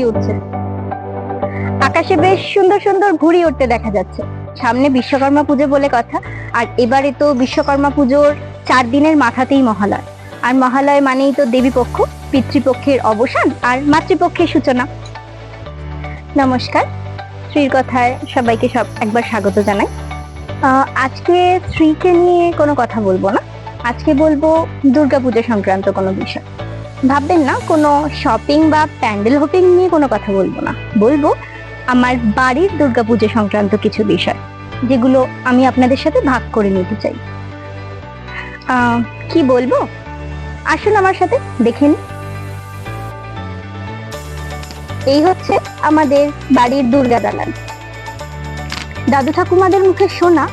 ঘুড়ি উঠছে। আকাশে বেশ সুন্দর সুন্দর ঘুড়ি উঠতে দেখা যাচ্ছে। সামনে বিশ্বকর্মা পুজো বলে কথা, আর এবারে তো বিশ্বকর্মা পুজোর চার দিনের মাথাতেই মহালয়। আর মহালয় মানেই তো দেবী পক্ষ পিতৃপক্ষের অবসান আর মাতৃপক্ষের সূচনা। নমস্কার, শ্রীর কথায় সবাইকে সব একবার স্বাগত জানাই। আজকে স্ত্রীকে নিয়ে কোনো কথা বলব না। আজকে বলব দুর্গাপূজা সংক্রান্ত কোনো বিষয়। ভাববেন না, কোনো শপিং বা প্যান্ডেল হোপিং নিয়ে কোনো কথা বলব না। বলব, আমার বাড়ির দুর্গাপুজো সংক্রান্ত কিছু বিষয়, যেগুলো আমি আপনাদের সাথে ভাগ করে নিতে চাই। কি বলব? আসুন আমার সাথে, দেখে নিন এই হচ্ছে আমাদের বাড়ির দুর্গা দালান। দাদু ঠাকুমাদের মুখে শোনা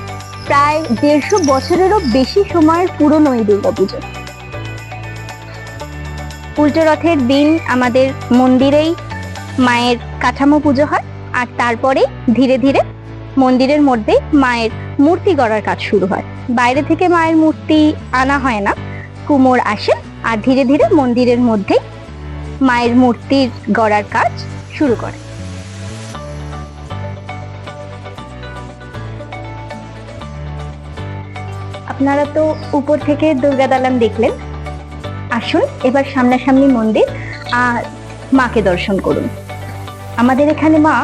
প্রায় দেড়শো বছরেরও বেশি সময়ের পুরনো এই দুর্গাপুজো। উল্টো রথের দিন আমাদের মন্দিরেই মায়ের কাঠামো পুজো হয়, আর তারপরে ধীরে ধীরে মন্দিরের মধ্যে মায়ের মূর্তি গড়ার কাজ শুরু হয়। বাইরে থেকে মায়ের মূর্তি আনা হয় না, কুমোর আসে, আর ধীরে ধীরে মন্দিরের মধ্যে মায়ের মূর্তির গড়ার কাজ শুরু করে। আপনারা তো উপর থেকে দুর্গা দালান দেখলেন আসুন, এবার সামনাসামনি মন্দির আর মাকে দর্শন করুন। আমাদের এখানে মা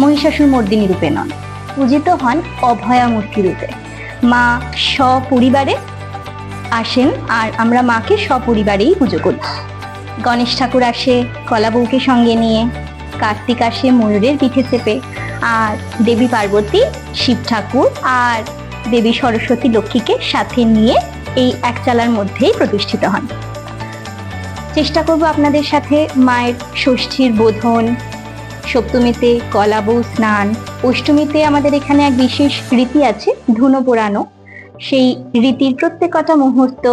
মহিষাসুর মর্দিনী রূপে নন, পূজিত হন অভয়া মূর্তি রূপে। মা সপরিবারে আসেন আর আমরা মাকে সপরিবারেই পুজো করি। গণেশ ঠাকুর আসে কলা বউকে সঙ্গে নিয়ে, কার্তিক আসে ময়ূরের পিঠে চেপে, আর দেবী পার্বতী, শিব ঠাকুর আর দেবী সরস্বতী লক্ষ্মীকে সাথে নিয়ে এই একচালার মধ্যেই প্রতিষ্ঠিত হন। চেষ্টা করব আপনাদের সাথে মায়ের ষষ্ঠীর বোধন, সপ্তমীতে কলাবউ স্নান, অষ্টমীতে আমাদের এখানে এক বিশেষ রীতি আছে, ধুনো পোড়ানো। সেই রীতির প্রত্যেকটা মুহূর্ত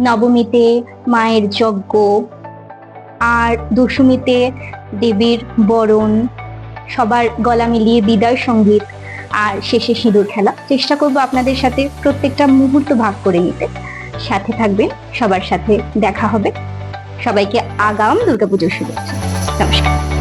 নবমীতে মায়ের যজ্ঞ আর দশমীতে দেবীর বরণ, সবার গলা মিলিয়ে বিদায় সংগীত। আর শেষে সিঁদুর খেলা। চেষ্টা করব আপনাদের সাথে প্রত্যেকটা মুহূর্ত ভাগ করে নিতে। সাথে থাকবেন, সবার সাথে দেখা হবে। সবাইকে আগাম দুর্গাপুজোর শুভেচ্ছা। নমস্কার।